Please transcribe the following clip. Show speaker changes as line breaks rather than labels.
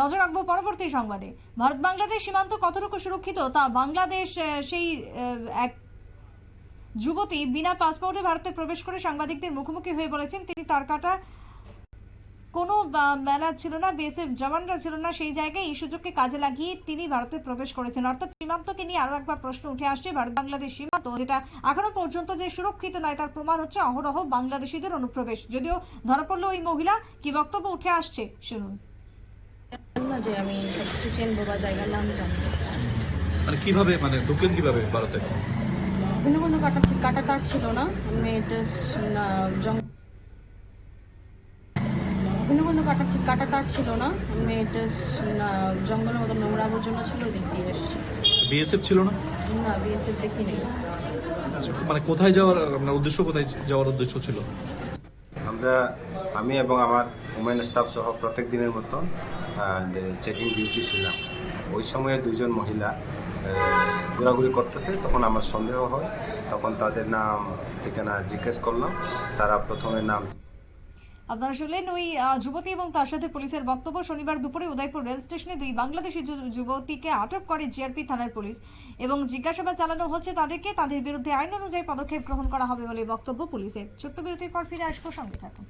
নজর রাখব পরবর্তী সংবাদে। ভারত বাংলাদেশ সীমান্ত কতটুকু সুরক্ষিত তা বাংলাদেশ সেই এক যুবতী বিনা পাসপোর্টে ভারতে প্রবেশ করে সাংবাদিকদের মুখোমুখি হয়ে বলেছেন, তিনি তার কাটা কোনো মেলা ছিল না, বিএসএফ জওয়ানরা ছিল না, সেই জায়গায় এই সুযোগকে কাজে লাগিয়ে তিনি ভারতে প্রবেশ করেছেন। অর্থাৎ সীমান্তকে নিয়ে আরও একবার প্রশ্ন উঠে আসছে ভারত বাংলাদেশ সীমান্ত, যেটা এখনও পর্যন্ত যে সুরক্ষিত নয়, তার প্রমাণ হচ্ছে অহরহ বাংলাদেশিদের অনুপ্রবেশ। যদিও ধরা পড়ল ওই মহিলা, কি বক্তব্য উঠে আসছে? শুনুন।
যে আমি সবকিছু চিনবো বা জায়গার নাম জানব।
মানে কীভাবে মানে ঢুকলেন কীভাবে ভারতে?
ভিন্ন ভিন্ন কাটা কাটা কাট ছিল না। আমি জাস্ট জঙ্গল ভিন্ন ভিন্ন কাটা কাটা কাট ছিল না। আমি জাস্ট জঙ্গলের মতো নোংরা আবর্জনা ছিল ওই দিক দিয়ে এসেছি।
বিএসএফ ছিল না?
না বিএসএফ দেখি নেই
মানে কোথায় যাওয়ার আপনার উদ্দেশ্য কোথায় যাওয়ার উদ্দেশ্য ছিল?
আমরা আমি এবং আমার ওমেন স্টাফ সহ প্রত্যেক দিনের মতো চেকিং ডিউটি ছিলাম। ওই সময়ে দুইজন মহিলা ঘোরাঘুরি করতেছে, তখন আমার সন্দেহ হয়। তখন তাদের নাম, ঠিকানা জিজ্ঞেস করলাম, তারা প্রথমে নাম
আপনারা শুনলেন ওই যুবতী এবং তার সাথে পুলিশের বক্তব্য। শনিবার দুপুরে উদয়পুর রেল স্টেশনে দুই বাংলাদেশি যুবতীকে আটক করে জিআরপি থানার পুলিশ এবং জিজ্ঞাসাবাদ চালানো হচ্ছে তাদেরকে। তাদের বিরুদ্ধে আইন অনুযায়ী পদক্ষেপ গ্রহণ করা হবে বলে বক্তব্য পুলিশের। ছোট্ট বিরতির পর ফিরে আসব সঙ্গে থাকুন।